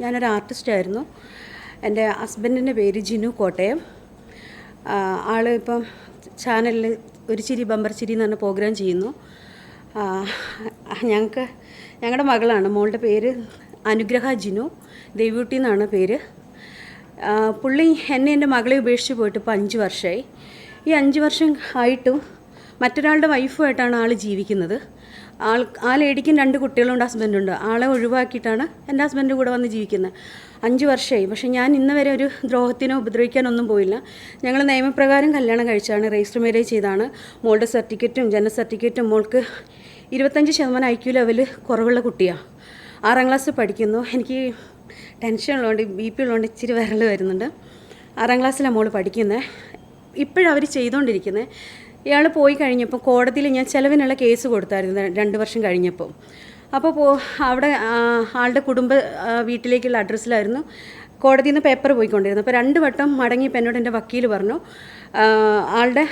ഞാനൊരു ആർട്ടിസ്റ്റായിരുന്നു എന്റെ ഹസ്ബൻഡിന്റെ പേര് ജിനു കോട്ടയം. ആൾ ഇപ്പം ചാനലിൽ ഒരു ചിരി ബമ്പർ ചിരി എന്ന് പറഞ്ഞ പ്രോഗ്രാം ചെയ്യുന്നു. ഞങ്ങൾക്ക് ഞങ്ങളുടെ മകളാണ്. മോളുടെ പേര് അനുഗ്രഹ ജിനു. ദേവ്യൂട്ടി എന്നാണ് പേര്. പുള്ളി എന്നെ എന്റെ മകളെ ഉപേക്ഷിച്ച് പോയിട്ട് ഇപ്പോൾ അഞ്ച് വർഷമായി ഈ അഞ്ച് വർഷം ആയിട്ടും മറ്റൊരാളുടെ വൈഫുമായിട്ടാണ് ആൾ ജീവിക്കുന്നത്. ആൾ ആ ലേഡിക്കും രണ്ട് കുട്ടികളുണ്ട് ഹസ്ബൻഡുണ്ട്. ആളെ ഒഴിവാക്കിയിട്ടാണ് എന്റെ ഹസ്ബൻഡ് കൂടെ വന്ന് ജീവിക്കുന്നത്. അഞ്ച് വർഷമായി പക്ഷേ ഞാൻ ഇന്ന് വരെ ഒരു ദ്രോഹത്തിനോ ഉപദ്രവിക്കാനൊന്നും പോയില്ല. ഞങ്ങൾ നിയമപ്രകാരം കല്യാണം കഴിച്ചാണ് രജിസ്റ്റർ മാരേജ് ചെയ്താണ് മോളുടെ സർട്ടിഫിക്കറ്റും ജനന സർട്ടിഫിക്കറ്റും മോൾക്ക് ഇരുപത്തഞ്ച് ശതമാനം ഐ ക്യു ലെവൽ കുറവുള്ള കുട്ടിയാണ് ആറാം ക്ലാസ് പഠിക്കുന്നു. എനിക്ക് ടെൻഷൻ ഉള്ളതുകൊണ്ട് ബി പി ഉള്ളതുകൊണ്ട് ഇച്ചിരി വിരൽ വരുന്നുണ്ട്. ആറാം ക്ലാസ്സിലാണ് മോൾ പഠിക്കുന്നത്. ഇപ്പോഴവർ ചെയ്തുകൊണ്ടിരിക്കുന്നത് ഇയാൾ പോയി കഴിഞ്ഞപ്പോൾ കോടതിയിൽ ഞാൻ ചിലവിനുള്ള കേസ് കൊടുത്തായിരുന്നു രണ്ട് വർഷം കഴിഞ്ഞപ്പോൾ അപ്പോൾ പോ അവിടെ ആളുടെ കുടുംബ വീട്ടിലേക്കുള്ള അഡ്രസ്സിലായിരുന്നു കോടതിയിൽ നിന്ന് പേപ്പർ പോയിക്കൊണ്ടിരുന്നു അപ്പോൾ രണ്ട് വട്ടം മടങ്ങിയപ്പോൾ എന്നോട് എന്റെ വക്കീൽ പറഞ്ഞു ആളുടെ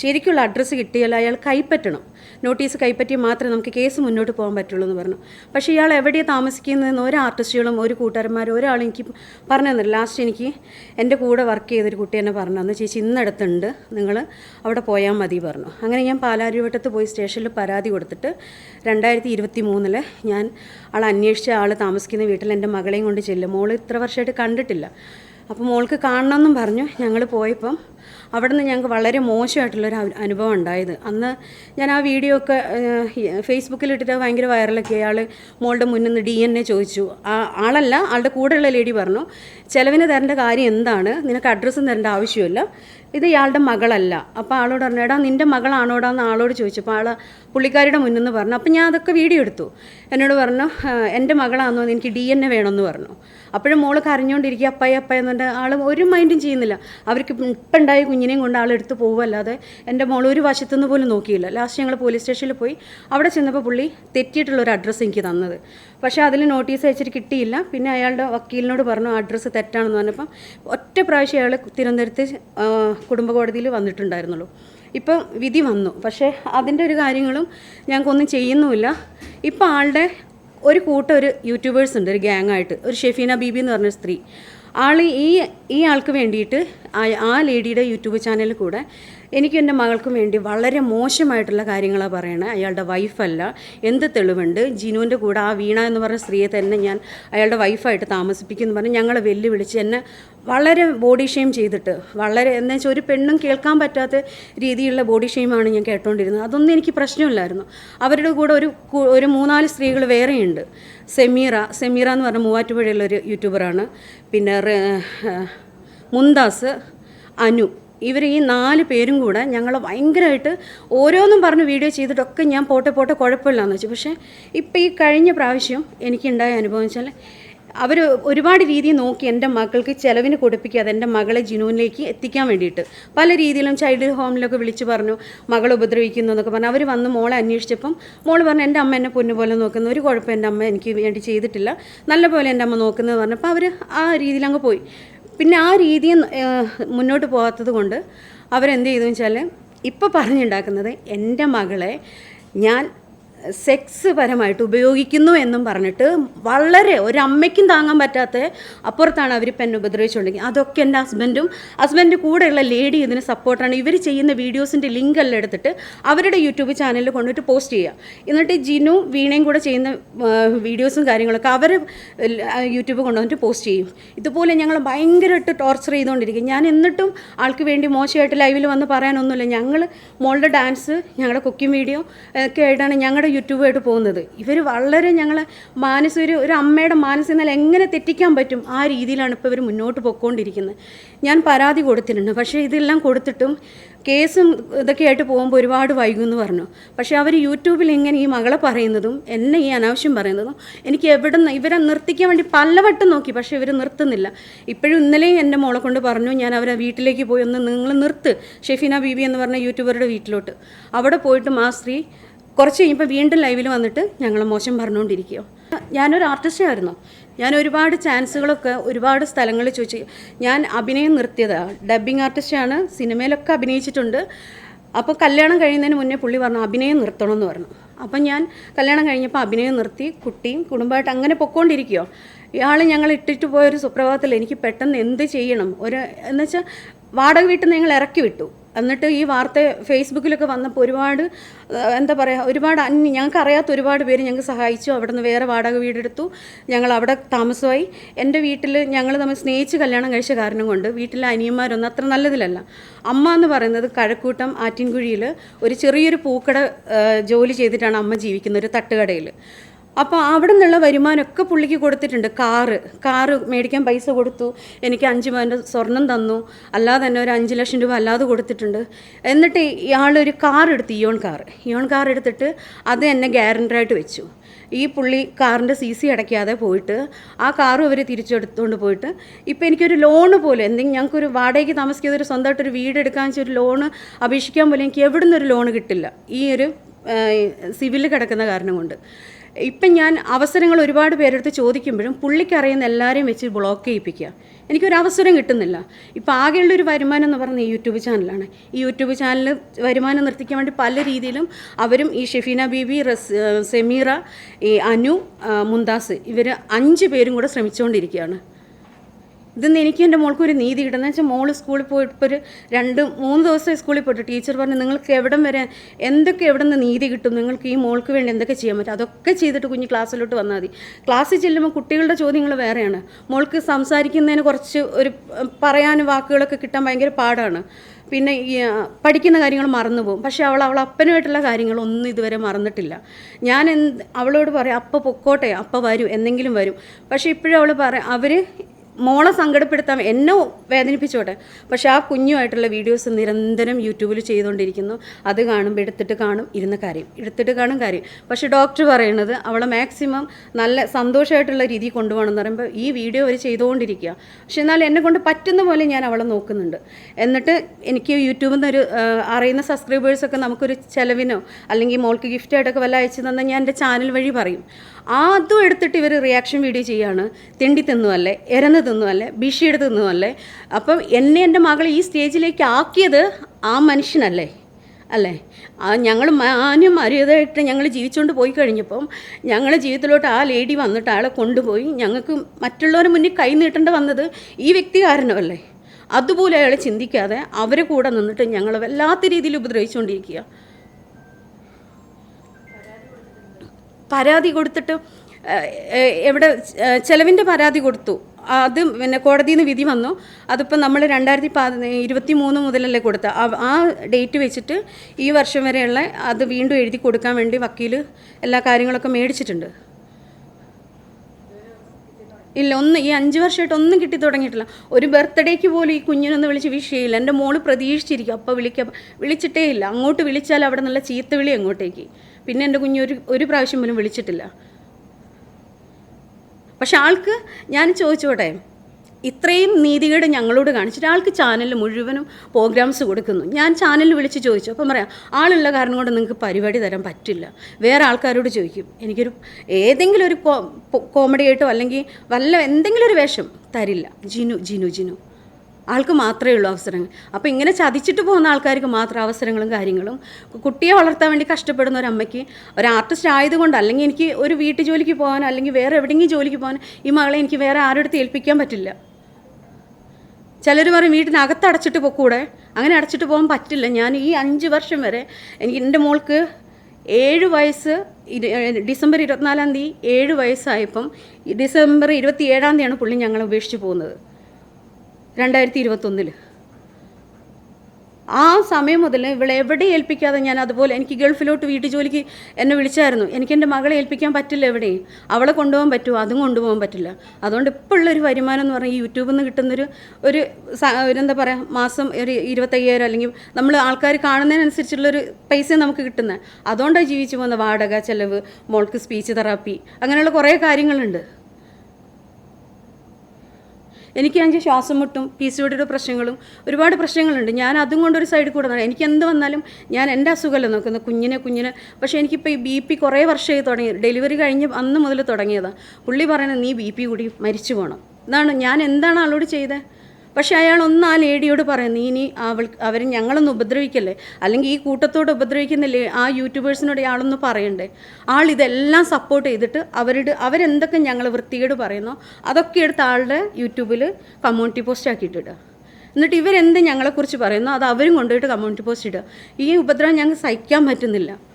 ശരിക്കുള്ള അഡ്രസ്സ് കിട്ടിയാൽ അയാൾ കൈപ്പറ്റണം. നോട്ടീസ് കൈപ്പറ്റി മാത്രമേ നമുക്ക് കേസ് മുന്നോട്ട് പോകാൻ പറ്റുള്ളൂ എന്ന് പറഞ്ഞു. പക്ഷേ ഇയാൾ എവിടെയാണ് താമസിക്കുന്നതെന്ന് ഒരു ആർട്ടിസ്റ്റുകളും ഒരു കൂട്ടുകാരന്മാരും ഒരാളും എനിക്ക് പറഞ്ഞു തന്നില്ല. ലാസ്റ്റ് എനിക്ക് എന്റെ കൂടെ വർക്ക് ചെയ്തൊരു കുട്ടി എന്നെ പറഞ്ഞു തന്നു ചേച്ചി ഇന്നടത്തുണ്ട്. നിങ്ങൾ അവിടെ പോയാൽ മതി പറഞ്ഞു. അങ്ങനെ ഞാൻ പാലാരിവട്ടത്ത് പോയി സ്റ്റേഷനിൽ പരാതി കൊടുത്തിട്ട് രണ്ടായിരത്തി ഇരുപത്തി മൂന്നിൽ ഞാൻ ആൾ അന്വേഷിച്ച ആൾ താമസിക്കുന്ന വീട്ടിൽ എന്റെ മകളെയും കൊണ്ട് ചെല്ലും. മോൾ ഇത്ര വർഷമായിട്ട് കണ്ടിട്ടില്ല. അപ്പോൾ മോൾക്ക് കാണണമെന്നും പറഞ്ഞു. ഞങ്ങൾ പോയപ്പം അവിടെ നിന്ന് ഞങ്ങൾക്ക് വളരെ മോശമായിട്ടുള്ളൊരു അനുഭവം ഉണ്ടായത്. അന്ന് ഞാൻ ആ വീഡിയോ ഒക്കെ ഫേസ്ബുക്കിൽ ഇട്ടിട്ട് ഭയങ്കര വൈറലൊക്കെ ആൾ മോളുടെ മുന്നിൽ നിന്ന് ഡി എൻ എ ചോദിച്ചു. ആ ആളല്ല ആളുടെ കൂടെയുള്ള ലേഡി പറഞ്ഞു ചിലവിന് തരേണ്ട കാര്യം എന്താണ്? നിനക്ക് അഡ്രസ്സും തരേണ്ട ആവശ്യമില്ല. ഇത് ഇയാളുടെ മകളല്ല. അപ്പോൾ ആളോട് പറഞ്ഞു എടാ നിന്റെ മകളാണോടാ? എന്ന് ആളോട് ചോദിച്ചപ്പോൾ ആൾ പുള്ളിക്കാരിയുടെ മുന്നിൽ നിന്ന് പറഞ്ഞു. അപ്പോൾ ഞാൻ അതൊക്കെ വീഡിയോ എടുത്തു. എന്നോട് പറഞ്ഞു എന്റെ മകളാണെന്ന് എനിക്ക് ഡി എൻ എ വേണമെന്ന് പറഞ്ഞു. അപ്പോഴും മോൾ കരഞ്ഞുകൊണ്ടിരിക്കുക അപ്പായി അപ്പായി എന്നുണ്ട് ആൾ ഒരു മൈൻഡും ചെയ്യുന്നില്ല. അവർക്ക് ഇപ്പം ഉണ്ടായ കുഞ്ഞിനെയും കൊണ്ട് ആൾ എടുത്ത് പോകുമല്ലാതെ എന്റെ മോൾ ഒരു വശത്തുനിന്ന് പോലും നോക്കിയില്ല. ലാസ്റ്റ് ഞങ്ങൾ പോലീസ് സ്റ്റേഷനിൽ പോയി അവിടെ ചെന്നപ്പോൾ പുള്ളി തെറ്റിയിട്ടുള്ള ഒരു അഡ്രസ്സ് എനിക്ക് തന്നത്. പക്ഷേ അതിൽ നോട്ടീസ് അയച്ചിട്ട് കിട്ടിയില്ല. പിന്നെ അയാളുടെ വക്കീലിനോട് പറഞ്ഞു അഡ്രസ്സ് തെറ്റാണെന്ന് പറഞ്ഞപ്പം ഒറ്റ പ്രാവശ്യം അയാൾ തിരുവനന്തപുരത്ത് കുടുംബ കോടതിയിൽ വന്നിട്ടുണ്ടായിരുന്നുള്ളൂ. ഇപ്പം വിധി വന്നു. പക്ഷേ അതിന്റെ ഒരു കാര്യങ്ങളും ഞങ്ങൾക്കൊന്നും ചെയ്യുന്നുമില്ല. ഇപ്പം ആളുടെ ഒരു കൂട്ടം ഒരു യൂട്യൂബേഴ്സ് ഉണ്ട് ഒരു ഗ്യാങ് ആയിട്ട് ഒരു ഷെഫീന ബീബി എന്ന് പറഞ്ഞ സ്ത്രീ. ആൾ ഈ ഈ ആൾക്ക് വേണ്ടിയിട്ട് ആ- ലേഡിയുടെ യൂട്യൂബ് ചാനലിൽ കൂടെ എനിക്കും എന്റെ മകൾക്കും വേണ്ടി വളരെ മോശമായിട്ടുള്ള കാര്യങ്ങളാണ് പറയണത് അയാളുടെ വൈഫല്ല എന്ത് തെളിവുണ്ട്? ജിനുവിന്റെ കൂടെ ആ വീണ എന്ന് പറഞ്ഞ സ്ത്രീയെ തന്നെ ഞാൻ അയാളുടെ വൈഫായിട്ട് താമസിപ്പിക്കുമെന്ന് പറഞ്ഞ് ഞങ്ങളെ വെല്ലുവിളിച്ച് എന്നെ വളരെ ബോഡി ഷെയിം ചെയ്തിട്ട് വളരെ എന്ന് വെച്ചാൽ ഒരു പെണ്ണും കേൾക്കാൻ പറ്റാത്ത രീതിയിലുള്ള ബോഡി ഷെയിമാണ് ഞാൻ കേട്ടോണ്ടിരുന്നത്. അതൊന്നും എനിക്ക് പ്രശ്നമില്ലായിരുന്നു. അവരുടെ കൂടെ ഒരു ഒരു മൂന്നാൽ സ്ത്രീകൾ വേറെയുണ്ട്. സെമീറ സെമീറ എന്ന് പറഞ്ഞ മൂവാറ്റുപുഴയിലൊരു യൂട്യൂബറാണ് പിന്നെ മുന്താസ് അനു ഇവർ ഈ നാല് പേരും കൂടെ ഞങ്ങൾ ഭയങ്കരമായിട്ട് ഓരോന്നും പറഞ്ഞ് വീഡിയോ ചെയ്തിട്ടൊക്കെ ഞാൻ പോട്ടെ പോട്ടെ കുഴപ്പമില്ലാന്ന് വെച്ചു. പക്ഷേ ഇപ്പം ഈ കഴിഞ്ഞ പ്രാവശ്യം എനിക്കുണ്ടായ അനുഭവം വെച്ചാൽ അവർ ഒരുപാട് രീതി നോക്കി എന്റെ മക്കൾക്ക് ചിലവിന് കൊടുപ്പിക്കാതെ എന്റെ മകളെ ജിനുവിലേക്ക് എത്തിക്കാൻ വേണ്ടിയിട്ട്. പല രീതിയിലും ചൈൽഡ് ഹോമിലൊക്കെ വിളിച്ചു പറഞ്ഞു മകൾ ഉപദ്രവിക്കുന്നു എന്നൊക്കെ പറഞ്ഞു. അവർ വന്ന് മോളെ അന്വേഷിച്ചപ്പം മോൾ പറഞ്ഞു എന്റെ അമ്മ എന്നെ പൊന്നു പോലെ നോക്കുന്നു. ഒരു കുഴപ്പം എന്റെ അമ്മ എനിക്ക് വേണ്ടി ചെയ്തിട്ടില്ല. നല്ല പോലെ എന്റെ അമ്മ നോക്കുന്നത് പറഞ്ഞപ്പോൾ അവർ ആ രീതിയിൽ അങ്ങ് പോയി. പിന്നെ ആ രീതി മുന്നോട്ട് പോകാത്തത് കൊണ്ട് അവരെന്ത് ചെയ്തു വെച്ചാൽ ഇപ്പോൾ പറഞ്ഞുണ്ടാക്കുന്നത് എന്റെ മകളെ ഞാൻ സെക്സ് പരമായിട്ട് ഉപയോഗിക്കുന്നു എന്നും പറഞ്ഞിട്ട് വളരെ ഒരമ്മയ്ക്കും താങ്ങാൻ പറ്റാത്ത അപ്പുറത്താണ് അവർ പെൻ എന്നെ ഉപദ്രവിച്ചുകൊണ്ടിരിക്കുന്നത്. അതൊക്കെ എന്റെ ഹസ്ബൻഡും ഹസ്ബൻഡ് കൂടെയുള്ള ലേഡി ഇതിന് സപ്പോർട്ടാണ്. ഇവർ ചെയ്യുന്ന വീഡിയോസിന്റെ ലിങ്ക് എല്ലാം എടുത്തിട്ട് അവരുടെ യൂട്യൂബ് ചാനലിൽ കൊണ്ടിട്ട് പോസ്റ്റ് ചെയ്യുക. എന്നിട്ട് ജിനു വീണയും കൂടെ ചെയ്യുന്ന വീഡിയോസും കാര്യങ്ങളൊക്കെ അവർ യൂട്യൂബ് കൊണ്ടുവന്നിട്ട് പോസ്റ്റ് ചെയ്യും. ഇതുപോലെ ഞങ്ങൾ ഭയങ്കരമായിട്ട് ടോർച്ചർ ചെയ്തുകൊണ്ടിരിക്കും. ഞാൻ എന്നിട്ടും ആൾക്ക് വേണ്ടി മോശമായിട്ട് ലൈവിൽ വന്ന് പറയാനൊന്നുമില്ല. ഞങ്ങൾ മോളുടെ ഡാൻസ് ഞങ്ങളുടെ കുക്കിംഗ് വീഡിയോ ഒക്കെ ആയിട്ടാണ് ഞങ്ങളുടെ യൂട്യൂബായിട്ട് പോകുന്നത്. ഇവർ വളരെ ഞങ്ങൾ മാനസിക ഒരു ഒരു അമ്മയുടെ മാനസിക നില എങ്ങനെ തെറ്റിക്കാൻ പറ്റും ആ രീതിയിലാണ് ഇപ്പോൾ ഇവർ മുന്നോട്ട് പോയിക്കൊണ്ടിരിക്കുന്നത് ഞാൻ പരാതി കൊടുത്തിട്ടുണ്ട്. പക്ഷേ ഇതെല്ലാം കൊടുത്തിട്ടും കേസും ഇതൊക്കെ ആയിട്ട് പോകുമ്പോൾ ഒരുപാട് വൈകുമെന്ന് പറഞ്ഞു. പക്ഷേ അവർ യൂട്യൂബിൽ ഇങ്ങനെ ഈ മകളെ പറയുന്നതും എന്നെ ഈ അനാവശ്യം പറയുന്നതും എനിക്ക് എവിടെ നിന്ന് ഇവരെ നിർത്തിക്കാൻ വേണ്ടി പലവട്ടം നോക്കി. പക്ഷേ ഇവർ നിർത്തുന്നില്ല. ഇപ്പോഴും ഇന്നലെയും എന്റെ മോളെ കൊണ്ട് പറഞ്ഞു ഞാൻ അവരെ വീട്ടിലേക്ക് പോയി ഒന്ന് നിങ്ങൾ നിർത്ത്. ഷെഫീന ബീബി എന്ന് പറഞ്ഞ യൂട്യൂബറുടെ വീട്ടിലോട്ട്. അവിടെ പോയിട്ടും ആ സ്ത്രീ കുറച്ച് കഴിയുമ്പോൾ വീണ്ടും ലൈവിൽ വന്നിട്ട് ഞങ്ങൾ മോശം പറഞ്ഞുകൊണ്ടിരിക്കുകയോ ഞാനൊരു ആർട്ടിസ്റ്റായിരുന്നു ഞാൻ ഒരുപാട് ചാൻസുകളൊക്കെ ഒരുപാട് സ്ഥലങ്ങളിൽ ചോദിച്ചു ഞാൻ അഭിനയം നിർത്തിയതാണ് ഡബ്ബിംഗ് ആർട്ടിസ്റ്റാണ് സിനിമയിലൊക്കെ അഭിനയിച്ചിട്ടുണ്ട്. അപ്പോൾ കല്യാണം കഴിയുന്നതിന് മുന്നേ പുള്ളി പറഞ്ഞു അഭിനയം നിർത്തണമെന്ന് പറഞ്ഞു. അപ്പം ഞാൻ കല്യാണം കഴിഞ്ഞപ്പോൾ അഭിനയം നിർത്തി കുട്ടിയും കുടുംബമായിട്ട് അങ്ങനെ പൊക്കോണ്ടിരിക്കുകയോ ഇയാൾ ഞങ്ങൾ ഇട്ടിട്ട് പോയൊരു സുപ്രഭാതത്തിൽ എനിക്ക് പെട്ടെന്ന് എന്ത് ചെയ്യണം? ഒരു എന്നുവെച്ചാൽ വാടക വീട്ടിൽ നിന്ന് ഞങ്ങൾ ഇറക്കി വിട്ടു. എന്നിട്ട് ഈ വാർത്ത ഫേസ്ബുക്കിലൊക്കെ വന്നപ്പോൾ ഒരുപാട് എന്താ പറയുക ഒരുപാട് അന്യ ഞങ്ങൾക്ക് അറിയാത്ത ഒരുപാട് പേര് ഞങ്ങൾക്ക് സഹായിച്ചു. അവിടെ നിന്ന് വേറെ വാടക വീടെടുത്തു. ഞങ്ങൾ അവിടെ താമസമായി. എന്റെ വീട്ടിൽ ഞങ്ങൾ തമ്മിൽ സ്നേഹിച്ച് കല്യാണം കഴിച്ച കാരണം കൊണ്ട് വീട്ടിലെ അനിയന്മാരൊന്നും അത്ര നല്ലതിലല്ല. അമ്മ എന്ന് പറയുന്നത് കഴക്കൂട്ടം ആറ്റിൻകുഴിയിൽ ഒരു ചെറിയൊരു പൂക്കട ജോലി ചെയ്തിട്ടാണ് അമ്മ ജീവിക്കുന്നത് ഒരു തട്ടുകടയിൽ അപ്പോൾ അവിടെ നിന്നുള്ള വരുമാനമൊക്കെ പുള്ളിക്ക് കൊടുത്തിട്ടുണ്ട്. കാറ് കാറ് മേടിക്കാൻ പൈസ കൊടുത്തു. എനിക്ക് അഞ്ച് പവന്റെ സ്വർണം തന്നു. അല്ലാതെ തന്നെ ഒരു അഞ്ച് ലക്ഷം രൂപ അല്ലാതെ കൊടുത്തിട്ടുണ്ട്. എന്നിട്ട് ഇയാളൊരു കാർ എടുത്തു ഇയോൺ കാർ. ഇയോൺ കാർ എടുത്തിട്ട് അത് എന്നെ ഗ്യാരണ്ടറായിട്ട് വെച്ചു. ഈ പുള്ളി കാറിന്റെ സി സി അടയ്ക്കാതെ പോയിട്ട് ആ കാറും അവർ തിരിച്ചെടുത്തുകൊണ്ട് പോയിട്ട് ഇപ്പോൾ എനിക്കൊരു ലോണ് പോലെ എന്തെങ്കിലും ഞങ്ങൾക്കൊരു വാടകയ്ക്ക് താമസിക്കാതെ ഒരു സ്വന്തമായിട്ടൊരു വീട് എടുക്കാൻ വെച്ചാൽ ഒരു ലോണ് അപേക്ഷിക്കാൻ പോലും എനിക്ക് എവിടെ നിന്നൊരു ലോണ് കിട്ടില്ല. ഈ ഒരു സിവിലിൽ കിടക്കുന്ന കാരണം കൊണ്ട്. ഇപ്പം ഞാൻ അവസരങ്ങൾ ഒരുപാട് പേരെടുത്ത് ചോദിക്കുമ്പോഴും പുള്ളിക്കറിയുന്ന എല്ലാവരെയും വെച്ച് ബ്ലോക്ക് ചെയ്യിപ്പിക്കുക. എനിക്കൊരു അവസരം കിട്ടുന്നില്ല. ഇപ്പോൾ ആകെയുള്ള ഒരു വരുമാനം എന്ന് പറയുന്നത് ഈ യൂട്യൂബ് ചാനലാണ്. ഈ യൂട്യൂബ് ചാനൽ വരുമാനം നിർത്തിക്കാൻ വേണ്ടി പല രീതിയിലും അവരും ഈ ഷെഫീന ബീബി റസ് സെമീറ ഈ അനു മുന്താസ് ഇവർ അഞ്ച് പേരും കൂടെ ശ്രമിച്ചുകൊണ്ടിരിക്കുകയാണ്. ഇതെന്ന് എനിക്ക് എന്റെ മോൾക്ക് ഒരു നീതി കിട്ടുന്നത് വെച്ചാൽ മോൾ സ്കൂളിൽ പോയിട്ട് ഇപ്പോൾ ഒരു രണ്ട് മൂന്ന് ദിവസം സ്കൂളിൽ പോയിട്ട് ടീച്ചർ പറഞ്ഞു നിങ്ങൾക്ക് എവിടം വരെ എന്തൊക്കെ എവിടെ നിന്ന് നീതി കിട്ടും? നിങ്ങൾക്ക് ഈ മോൾക്ക് വേണ്ടി എന്തൊക്കെ ചെയ്യാൻ പറ്റും? അതൊക്കെ ചെയ്തിട്ട് കുഞ്ഞ് ക്ലാസ്സിലോട്ട് വന്നാൽ മതി. ക്ലാസ്സിൽ ചെല്ലുമ്പോൾ കുട്ടികളുടെ ചോദ്യങ്ങൾ വേറെയാണ്. മോൾക്ക് സംസാരിക്കുന്നതിന് കുറച്ച് ഒരു പറയാനും വാക്കുകളൊക്കെ കിട്ടാൻ ഭയങ്കര പാടാണ്. പിന്നെ ഈ പഠിക്കുന്ന കാര്യങ്ങൾ മറന്നു പോകും പക്ഷേ അവൾ അവൾ അപ്പനുമായിട്ടുള്ള കാര്യങ്ങളൊന്നും ഇതുവരെ മറന്നിട്ടില്ല. ഞാൻ എന്ത് അവളോട് പറയാം അപ്പ പൊക്കോട്ടെ അപ്പ വരും എന്തെങ്കിലും വരും. പക്ഷേ ഇപ്പോഴും അവൾ പറയാം അവർ മോളെ സങ്കടപ്പെടുത്താം എന്നെ വേദനിപ്പിച്ചോട്ടെ. പക്ഷെ ആ കുഞ്ഞുമായിട്ടുള്ള വീഡിയോസ് നിരന്തരം യൂട്യൂബിൽ ചെയ്തുകൊണ്ടിരിക്കുന്നു. അത് കാണുമ്പോൾ എടുത്തിട്ട് കാണും ഇരുന്ന കാര്യം. എടുത്തിട്ട് കാണും കാര്യം. പക്ഷെ ഡോക്ടർ പറയുന്നത് അവളെ മാക്സിമം നല്ല സന്തോഷമായിട്ടുള്ള രീതിയിൽ കൊണ്ടുപോകണം എന്ന് പറയുമ്പോൾ ഈ വീഡിയോ അവർ ചെയ്തുകൊണ്ടിരിക്കുക. പക്ഷെ എന്നാൽ എന്നെ കൊണ്ട് പറ്റുന്ന പോലെ ഞാൻ അവളെ നോക്കുന്നുണ്ട്. എന്നിട്ട് എനിക്ക് യൂട്യൂബിൽ നിന്ന് ഒരു അറിയുന്ന സബ്സ്ക്രൈബേഴ്സൊക്കെ നമുക്കൊരു ചിലവിനോ അല്ലെങ്കിൽ മോൾക്ക് ഗിഫ്റ്റായിട്ടൊക്കെ വല്ല അയച്ചു തന്നാൽ ഞാൻ എന്റെ ചാനൽ വഴി പറയും. അതും എടുത്തിട്ട് ഇവർ റിയാക്ഷൻ വീഡിയോ ചെയ്യാണ്. തെണ്ടി തിന്നുമല്ലേ എരന്ന് തിന്നുമല്ലേ ബിഷിയുടെ തിന്നുമല്ലേ അപ്പം എന്നെ എന്റെ മകളെ ഈ സ്റ്റേജിലേക്ക് ആക്കിയത് ആ മനുഷ്യനല്ലേ അല്ലേ? ആ ഞങ്ങൾ മാന്യം മര്യാദയായിട്ട് ഞങ്ങൾ ജീവിച്ചുകൊണ്ട് പോയി കഴിഞ്ഞപ്പം ഞങ്ങളുടെ ജീവിതത്തിലോട്ട് ആ ലേഡി വന്നിട്ട് ആളെ കൊണ്ടുപോയി ഞങ്ങൾക്ക് മറ്റുള്ളവരെ മുന്നിൽ കൈ നീട്ടേണ്ട വന്നത് ഈ വ്യക്തി കാരണമല്ലേ? അതുപോലെ അയാൾ ചിന്തിക്കാതെ അവരെ കൂടെ നിന്നിട്ട് ഞങ്ങളെ വല്ലാത്ത രീതിയിൽ ഉപദ്രവിച്ചുകൊണ്ടിരിക്കുക പരാതി കൊടുത്തിട്ട് എവിടെ ചെലവിന്റെ പരാതി കൊടുത്തു. അത് പിന്നെ കോടതിയിൽ നിന്ന് വിധി വന്നു. അതിപ്പോൾ നമ്മൾ രണ്ടായിരത്തി പതി ഇരുപത്തി മൂന്ന് മുതലല്ലേ കൊടുത്ത. ആ- ഡേറ്റ് വെച്ചിട്ട് ഈ വർഷം വരെയുള്ള അത് വീണ്ടും എഴുതി കൊടുക്കാൻ വേണ്ടി വക്കീൽ എല്ലാ കാര്യങ്ങളൊക്കെ മേടിച്ചിട്ടുണ്ട്. ഇല്ല ഒന്ന് ഈ അഞ്ച് വർഷമായിട്ട് ഒന്നും കിട്ടി തുടങ്ങിയിട്ടില്ല. ഒരു ബർത്ത്ഡേക്ക് പോലും ഈ കുഞ്ഞിനൊന്ന് വിളിച്ച് വിഷയമില്ല എന്റെ മോൾ പ്രതീക്ഷിച്ചിരിക്കും. അപ്പോൾ വിളിക്കാം വിളിച്ചിട്ടേ ഇല്ല. അങ്ങോട്ട് വിളിച്ചാൽ അവിടെ നല്ല ചീത്ത വിളി അങ്ങോട്ടേക്ക്. പിന്നെ എന്റെ കുഞ്ഞ് ഒരു ഒരു പ്രാവശ്യം പോലും വിളിച്ചിട്ടില്ല. പക്ഷെ ആൾക്ക് ഞാൻ ചോദിച്ചോട്ടെ ഇത്രയും നീതികേട് ഞങ്ങളോട് കാണിച്ചിട്ട് ആൾക്ക് ചാനലിൽ മുഴുവനും പ്രോഗ്രാംസ് കൊടുക്കുന്നു. ഞാൻ ചാനലിൽ വിളിച്ച് ചോദിച്ചു. അപ്പം പറയാം ആളുള്ള കാരണം കൊണ്ട് നിങ്ങൾക്ക് പരിപാടി തരാൻ പറ്റില്ല. വേറെ ആൾക്കാരോട് ചോദിക്കും. എനിക്കൊരു ഏതെങ്കിലും ഒരു കോമഡി ആയിട്ടോ അല്ലെങ്കിൽ വല്ല എന്തെങ്കിലും ഒരു വേഷം തരില്ല. ജിനു ജിനു ജിനു. ആൾക്ക് മാത്രമേ ഉള്ളൂ അവസരങ്ങൾ. അപ്പോൾ ഇങ്ങനെ ചതിച്ചിട്ട് പോകുന്ന ആൾക്കാർക്ക് മാത്രം അവസരങ്ങളും കാര്യങ്ങളും. കുട്ടിയെ വളർത്താൻ വേണ്ടി കഷ്ടപ്പെടുന്ന ഒരു അമ്മയ്ക്ക് ഒരു ആർട്ടിസ്റ്റ് ആയതുകൊണ്ട് അല്ലെങ്കിൽ എനിക്ക് ഒരു വീട്ടു ജോലിക്ക് പോകാനോ അല്ലെങ്കിൽ വേറെ എവിടെയെങ്കിലും ജോലിക്ക് പോകാനോ ഈ മകളെ എനിക്ക് വേറെ ആരുടെ അടുത്ത് ഏൽപ്പിക്കാൻ പറ്റില്ല. ചിലർ പറയും വീട്ടിനകത്ത് അടച്ചിട്ട് പൊക്കൂടെ? അങ്ങനെ അടച്ചിട്ട് പോകാൻ പറ്റില്ല. ഞാൻ ഈ അഞ്ച് വർഷം വരെ എനിക്ക് എന്റെ മോൾക്ക് ഏഴ് വയസ്സ് ഡിസംബർ ഇരുപത്തിനാലാം തീയതി ഏഴ് വയസ്സായപ്പം ഡിസംബർ ഇരുപത്തി ഏഴാം തീയതിയാണ് പുള്ളി ഞങ്ങളെ ഉപേക്ഷിച്ച് പോകുന്നത്. രണ്ടായിരത്തി ഇരുപത്തൊന്നിൽ ആ സമയം മുതൽ ഇവളെ എവിടെ ഏൽപ്പിക്കാതെ ഞാൻ അതുപോലെ എനിക്ക് ഗൾഫിലോട്ട് വീട്ടു ജോലിക്ക് എന്നെ വിളിച്ചായിരുന്നു. എനിക്ക് എന്റെ മകളെ ഏൽപ്പിക്കാൻ പറ്റില്ല എവിടെ അവളെ കൊണ്ടുപോകാൻ പറ്റുമോ? അതും കൊണ്ടുപോകാൻ പറ്റില്ല. അതുകൊണ്ട് ഇപ്പോൾ ഉള്ളൊരു വരുമാനം എന്ന് പറഞ്ഞാൽ യൂട്യൂബിൽ നിന്ന് കിട്ടുന്നൊരു ഒരു ഒരു എന്താ പറയുക മാസം ഒരു ഇരുപത്തയ്യായിരം അല്ലെങ്കിൽ നമ്മൾ ആൾക്കാർ കാണുന്നതിനനുസരിച്ചുള്ളൊരു പൈസ നമുക്ക് കിട്ടുന്നത്. അതുകൊണ്ടാണ് ജീവിച്ചു പോകുന്ന വാടക ചെലവ് മോൾക്ക് സ്പീച്ച് തെറാപ്പി അങ്ങനെയുള്ള കുറേ കാര്യങ്ങളുണ്ട്. എനിക്ക് അഞ്ച് ശ്വാസം മുട്ടും പി സി ഡിയുടെ പ്രശ്നങ്ങളും ഒരുപാട് പ്രശ്നങ്ങളുണ്ട്. ഞാൻ അതും കൊണ്ടൊരു സൈഡിൽ കൂടെ നടക്കും എനിക്ക് എന്ത് വന്നാലും ഞാൻ എന്റെ അസുഖമല്ല നോക്കുന്നത്? കുഞ്ഞിനെ കുഞ്ഞിനെ. പക്ഷേ എനിക്കിപ്പോൾ ഈ ബി പി കുറേ വർഷമായി തുടങ്ങി. ഡെലിവറി കഴിഞ്ഞ് അന്ന് മുതൽ തുടങ്ങിയതാണ് പുള്ളി പറയുന്നത് നീ ബി പി കൂടി മരിച്ചു പോകണം എന്നാണ് ഞാൻ എന്താണ് ആളോട് ചെയ്തത് പക്ഷേ അയാൾ ഒന്ന് ആ ലേഡിയോട് പറയുന്നു ഇനി അവൾ അവർ ഞങ്ങളൊന്ന് ഉപദ്രവിക്കല്ലേ? അല്ലെങ്കിൽ ഈ കൂട്ടത്തോട് ഉപദ്രവിക്കുന്നില്ലേ? ആ യൂട്യൂബേഴ്സിനോട് ഇയാളൊന്ന് പറയണ്ടേ? ആൾ ഇതെല്ലാം സപ്പോർട്ട് ചെയ്തിട്ട് അവരുടെ അവരെന്തൊക്കെ ഞങ്ങൾ വൃത്തികേട് പറയുന്നോ അതൊക്കെ എടുത്ത് ആളുടെ യൂട്യൂബിൽ കമ്മ്യൂണിറ്റി പോസ്റ്റ് ആക്കിയിട്ടിടുക. എന്നിട്ട് ഇവരെന്ത് ഞങ്ങളെക്കുറിച്ച് പറയുന്നു അത് അവരും കൊണ്ടുപോയിട്ട് കമ്മ്യൂണിറ്റി പോസ്റ്റ് ഇടുക. ഈ ഉപദ്രവം ഞങ്ങൾക്ക് സഹിക്കാൻ പറ്റുന്നില്ല.